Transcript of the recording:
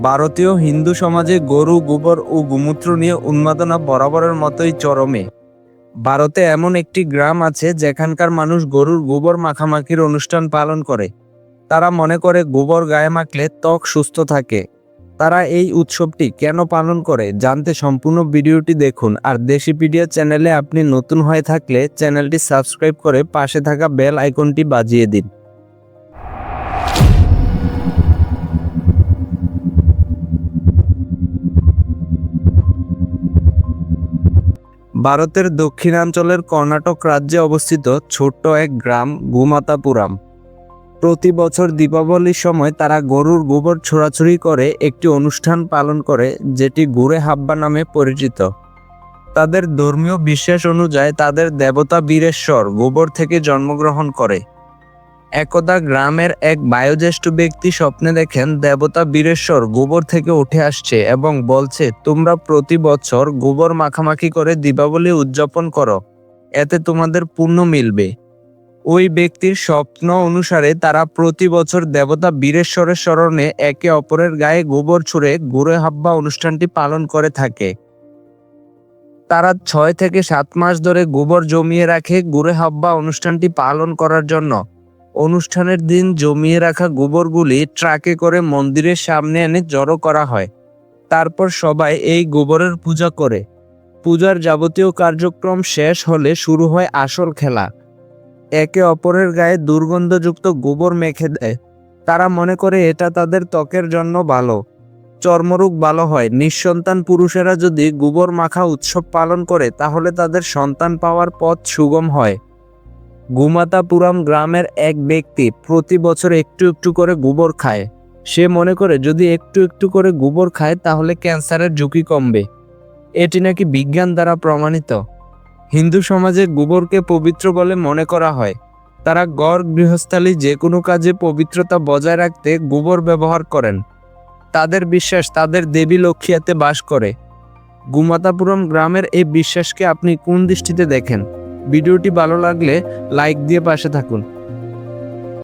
ভারতীয় হিন্দু সমাজে গরু, গোবর ও গোমূত্র নিয়ে উন্মাদনা বরাবরের মতোই চরমে। ভারতে এমন একটি গ্রাম আছে যেখানকার মানুষ গরুর গোবর মাখামাখির অনুষ্ঠান পালন করে। তারা মনে করে গোবর গায়ে মাখলে ত্বক সুস্থ থাকে। তারা এই উৎসবটি কেন পালন করে জানতে সম্পূর্ণ ভিডিওটি দেখুন। আর দেশিপিডিয়া চ্যানেলে আপনি নতুন হয়ে থাকলে চ্যানেলটি সাবস্ক্রাইব করে পাশে থাকা বেল আইকনটি বাজিয়ে দিন। ভারতের দক্ষিণাঞ্চলের কর্ণাটক রাজ্যে অবস্থিত ছোট্ট এক গ্রাম গুমাতাপুরাম। প্রতি বছর দীপাবলির সময় তারা গরুর গোবর ছোড়াছুড়ি করে একটি অনুষ্ঠান পালন করে, যেটি গুড়ে হাব্বা নামে পরিচিত। তাদের ধর্মীয় বিশ্বাস অনুযায়ী তাদের দেবতা বীরেশ্বর গোবর থেকে জন্মগ্রহণ করে। একদা গ্রামের এক বায়োজ্যেষ্ঠ ব্যক্তি স্বপ্নে দেখেন দেবতা বীরেশ্বর গোবর থেকে উঠে আসছে এবং বলছে, তোমরা প্রতি বছর গোবর মাখামাখি করে দীপাবলি উদযাপন করো। এতে তোমাদের পুণ্য মিলবে। ওই ব্যক্তির স্বপ্ন অনুসারে তারা প্রতি বছর দেবতা বীরেশ্বরের স্মরণে একে অপরের গায়ে গোবর ছুঁড়ে গুড়ে হাব্বা অনুষ্ঠানটি পালন করে থাকে। তারা ছয় থেকে সাত মাস ধরে গোবর জমিয়ে রাখে, গুড়ে হাব্বা অনুষ্ঠানটি পালন করার জন্য। অনুষ্ঠানের দিন জমিয়ে রাখা গোবরগুলি ট্রাকে করে মন্দিরের সামনে এনে জড়ো করা হয়। তারপর সবাই এই গোবরের পূজা করে। পূজার যাবতীয় কার্যক্রম শেষ হলে শুরু হয় আসল খেলা। একে অপরের গায়ে দুর্গন্ধযুক্ত গোবর মেখে দেয়। তারা মনে করে এটা তাদের ত্বকের জন্য ভালো। চর্মরোগ ভালো হয়। নিঃসন্তান পুরুষেরা যদি গোবর মাখা উৎসব পালন করে, তাহলে তাদের সন্তান পাওয়ার পথ সুগম হয়। গুমাতাপুরাম গ্রামের এক ব্যক্তি প্রতি বছর একটু একটু করে গোবর খায়। সে মনে করে, যদি একটু একটু করে গোবর খায়, তাহলে ক্যান্সারের ঝুঁকি কমবে। এটি নাকি বিজ্ঞান দ্বারা প্রমাণিত? হিন্দু সমাজে গোবরকে পবিত্র বলে মনে করা হয়। তারা গড়, গৃহস্থালী যে কোনো কাজে পবিত্রতা বজায় রাখতে গোবর ব্যবহার করেন। তাদের বিশ্বাস তাদের দেবী লক্ষ্মীয়াতে বাস করে। গুমাতাপুরম গ্রামের এই বিশ্বাসকে আপনি কোন দৃষ্টিতে দেখেন? ভিডিওটি ভালো লাগলে লাইক দিয়ে পাশে থাকুন।